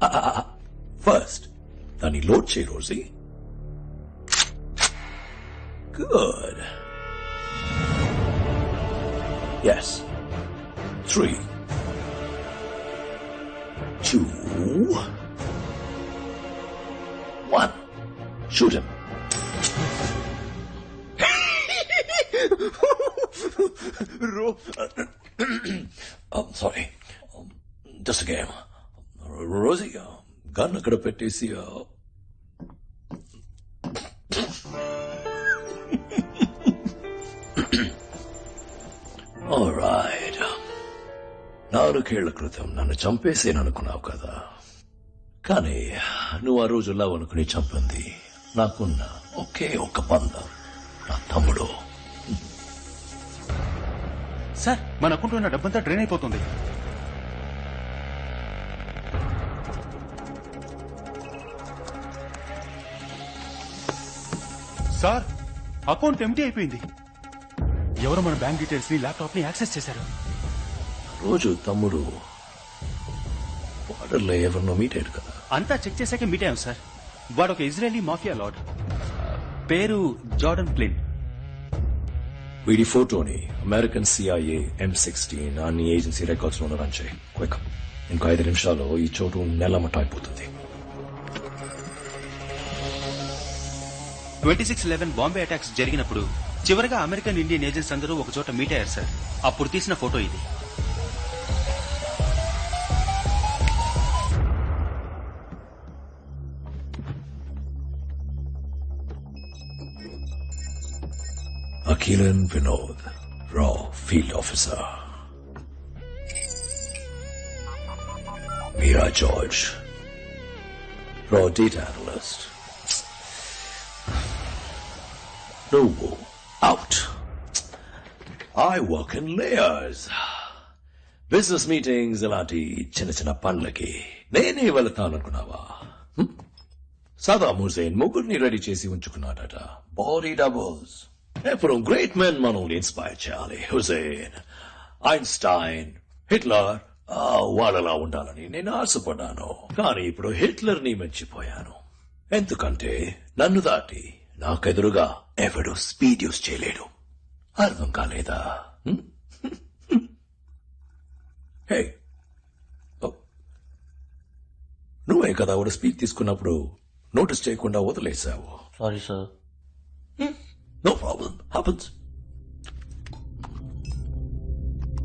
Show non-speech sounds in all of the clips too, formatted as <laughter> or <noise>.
<laughs> First దాన్ని load చేయి Rosie good yes three two one shoot him <laughs> Ro- <clears throat> um, sorry. Um, just a game. రోజు gun అక్కడ పెట్టేసి నాలుగేళ్ళ క్రితం నన్ను చంపేసేననుకున్నావు కదా. కానీ నువ్వు ఆ రోజుల్లో అనుకుని చంపింది. నాకున్న ఒకే ఒక బంధం. నా తమ్ముడు. సార్ మన అకౌంట్ ఉన్న డబ్బంతా డ్రైన్ అయిపోతుంది. సార్ అకౌంట్ ఎంటీ అయిపోయింది. ఎవరు మన బ్యాంక్ డీటెయిల్స్ని ల్యాప్టాప్ని యాక్సెస్ చేశారు. రోజు తమ్ముడు బార్డర్లో ఎవరినో మీట్ అయ్యాడు కదా. అంతా చెక్ చేశాకే మీట్ అయ్యాం సార్. వాడు ఒక ఇజ్రాయలీ మాఫియా లార్డ్ పేరు జార్డన్ ప్లిన్ వీడి ఫోటోని అమెరికన్ సిఐఏ ఎం సిక్స్టీన్ అన్ని ఏజెన్సీ రికార్డ్స్లో రన్ చేయి. క్విక్ ఇంకో ఐదు నిమిషాల్లో ఈ చోటు నెలమట అయిపోతుంది. Twenty six eleven Bombay attacks జరిగినప్పుడు చివరిగా అమెరికన్ ఇండియన్ ఏజెంట్స్ అందరూ ఒక చోట మీట్ అయ్యారు సార్ అప్పుడు తీసిన ఫోటో ఇది Akilan Vinod, Raw Field Officer. Mira George, Raw Data Analyst. Novo, out. I work in layers. Business meetings ఇలాంటి చిన్న చిన్న పనులకి. నేనే వెళతాను అనుకున్నావా సదా ముసేన్ ముగ్గురిని రెడీ చేసి ఉంచుకున్నాడట. బాడీ డబుల్స్ ఎప్పుడు గ్రేట్ మెన్ మనల్ని ఇన్స్పైర్ చేయాలి హుసేన్. ఐన్స్టైన్ హిట్లర్ ఆ, వాళ్ళలా ఉండాలని నేను ఆశపడ్డాను. కానీ ఇప్పుడు హిట్లర్ని మెచ్చిపోయాను ఎందుకంటే నన్ను దాటి నాకెదురుగా ఎవడు స్పీడ్ యూస్ చేయలేడు. అర్థం కాలేదా? <laughs> హే. నువ్వే కదా ఆవిడ స్పీక్ తీసుకున్నప్పుడు నోటీస్ చేయకుండా వదిలేశావు. Sorry sir no problem happens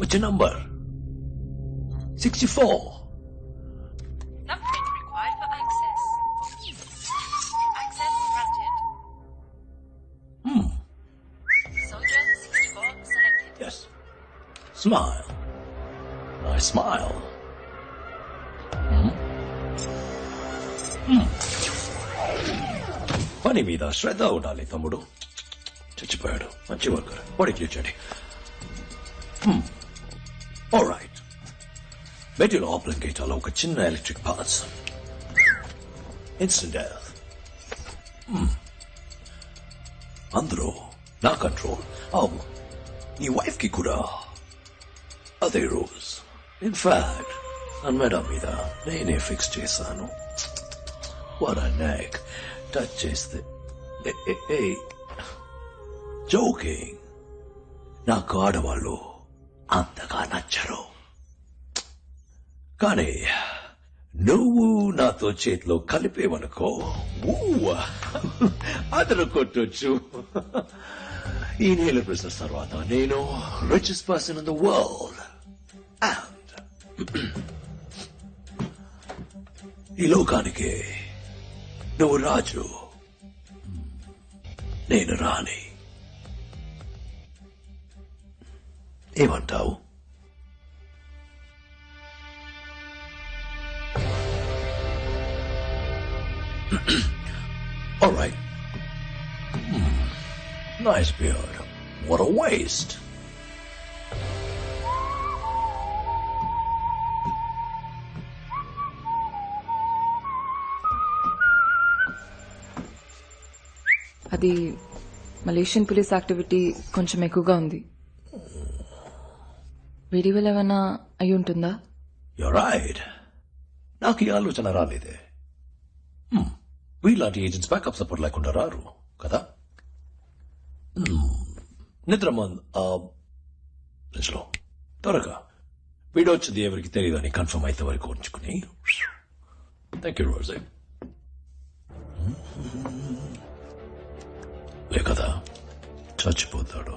వచ్చే number. Sixty four. Smile my smile పని మీద శ్రద్ధ ఉండాలి తమ్ముడు చచ్చిపోయాడు మంచి వర్కర్ వాడికి ఇచ్చండి రైట్ మెటీరియల్ ఆపరేట్ గేటాలో ఒక చిన్న ఎలక్ట్రిక్ పార్ట్స్ ఇన్స్టెంట్ డెత్ అందరూ నా కంట్రోల్ అవును నీ వైఫ్ కి కూడా అదే రోజ్ ఇన్ఫాక్ట్ నన్ను మెడ మీద నేనే ఫిక్స్ చేశాను నెక్ టచ్ చేస్తే జోకింగ్ నాకు ఆడవాళ్ళు అంతగా నచ్చరు కానీ నువ్వు నాతో చేతిలో కలిపేవనుకో అతను కొట్టొచ్చు ఈ నేల బిజినెస్ తర్వాత నేను richest person in the world <clears throat> ఈ లోకానికి నువ్వు రాజు నేను రాణి ఏమంటావు <clears throat> All right. Hmm. Nice beard. What a waste. అది మలేషియన్ పోలీస్ యాక్టివిటీ కొంచెం ఎక్కువగా ఉంది. వీడి వల్ల ఏమైనా అయి ఉంటుందా? రైట్ నాకు ఈ ఆలోచన రాలేదే. హ్మ్, వీళ్ళంటి ఏజెంట్స్ బ్యాకప్ సపోర్ట్ లేకుండా రారు కదా? హ్మ్, నిద్ర త్వరగా. వీడొచ్చింది ఎవరికి తెలియదని కన్ఫర్మ్ అయితే వరకు ఉంచుకుని. థ్యాంక్ యూ రోజే లే కదా చచ్చిపోతాడు.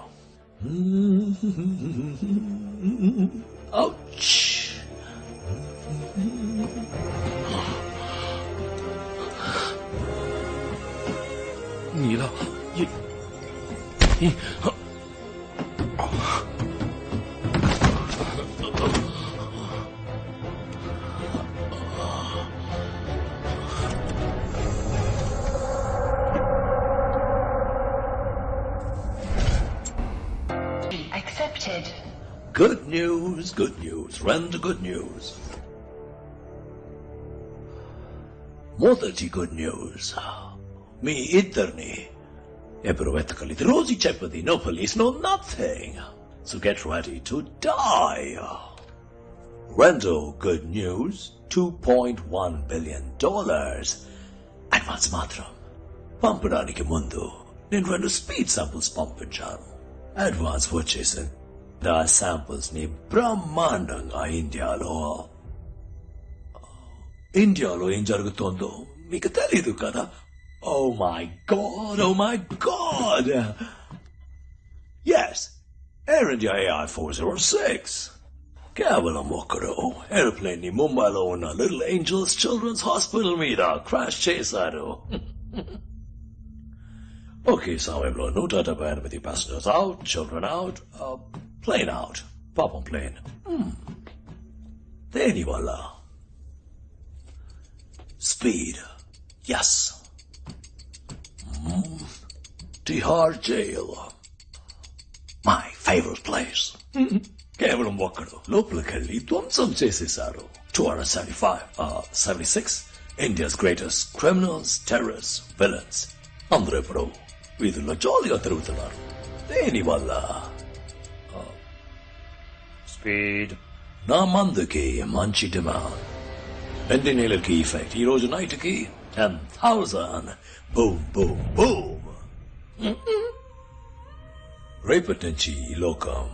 నీలా Accepted. Good news, good news, render good news. మొదటి గుడ్ న్యూస్ మీ ఇద్దరిని ఎవరు వెతకలేదు రోజు చెప్పది no police no nothing so get ready to die రెండో good news two point one billion dollars advance మాత్రం పంపడానికి ముందు నేను రెండు స్పీడ్ శాంపుల్స్ పంపించాను అడ్వాన్స్ వచ్చేసింది ఆ శాంపుల్స్ ని బ్రహ్మాండంగా ఇండియాలో ఇండియాలో ఏం జరుగుతోందో మీకు తెలీదు కదా oh my God oh my God yes Air India AI four zero six కేవలం ఒకడు ఏరోప్లేన్ ని ముంబైలో ఉన్న లిటిల్ ఏంజల్స్ చిల్డ్రన్స్ హాస్పిటల్ మీద క్రాష్ చేశారు <laughs> ఒకే సమయంలో నూట డెబ్బై ఎనిమిది passengers out children out plane out పాపం ప్లేన్ దేని వల్ల speed yes Tihar jail my favourite place <laughs> కేవలం ఒక్కడు లోపలికెళ్ళి ధ్వంసం చేసేశారు two hundred seventy five seventy six India's greatest criminals terrorist villains అందరూ ఇప్పుడు వీధుల్లో జాలీగా తిరుగుతున్నారు దేని వల్ల Speed నా మందుకి మంచి డిమాండ్ రెండు నెలలకి ఇఫెక్ట్ ఈ రోజు నైట్కి? Ten thousand boom boom boom రేపటి నుంచి ఈ లోకం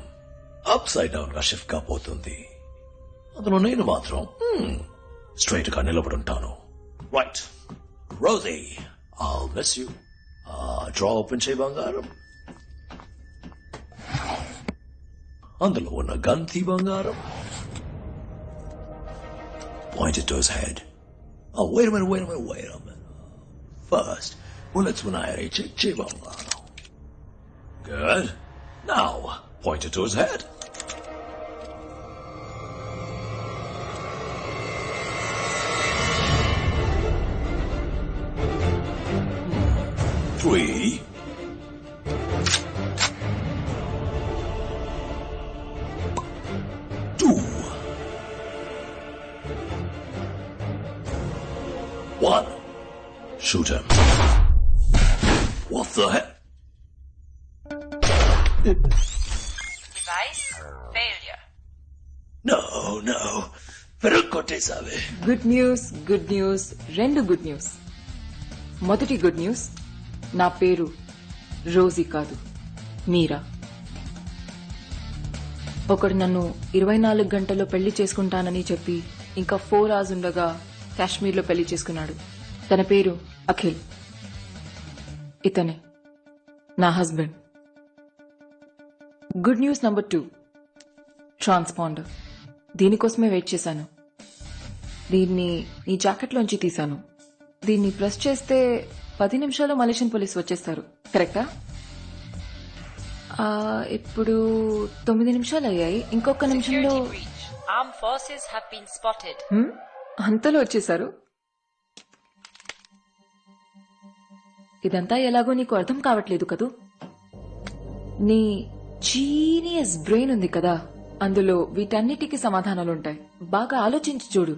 అప్ సైడ్ డౌన్గా షిఫ్ట్ కాబోతుంది అందులో నేను మాత్రం స్ట్రైట్గా నిలబడి ఉంటాను right Rosie all miss you drawer open చేయి బంగారం. అందులో ఉన్న గంతి బంగారం pointed to his head. Oh, wait a minute, wait a minute, wait a minute. First, bullets when I had a chick chibongano. Good. Now, point it to his head. Three. Heck? Device failure. No, no. Pero కొట్టేసావే good news good news రెండు good news మొదటి good news నా పేరు Rosie కాదు మీరా ఒకడు నన్ను ఇరవై నాలుగు గంటల్లో పెళ్ళి చేసుకుంటానని చెప్పి ఇంకా ఫోర్ అవర్స్ ఉండగా కాశ్మీర్లో పెళ్ళి చేసుకున్నాడు తన పేరు అఖిల్ ఇతనే నా husband. Good news number two. Transponder. దీనికోసమే వెయిట్ చేశాను. దీన్ని ఈ జాకెట్లోంచి తీశాను. దీన్ని ప్రెస్ చేస్తే పది నిమిషాల్లో మలేషియన్ పోలీస్ వచ్చేస్తారు. కరెక్టా? ఇప్పుడు తొమ్మిది నిమిషాలు అయ్యాయి. ఇంకొక నిమిషంలో Security breach. ఇదంతా ఎలాగో నీకు అర్థం కావట్లేదు కదూ? నీ జీనియస్ బ్రెయిన్ ఉంది కదా అందులో వీటన్నిటికీ సమాధానాలుంటాయి. బాగా ఆలోచించి చూడు.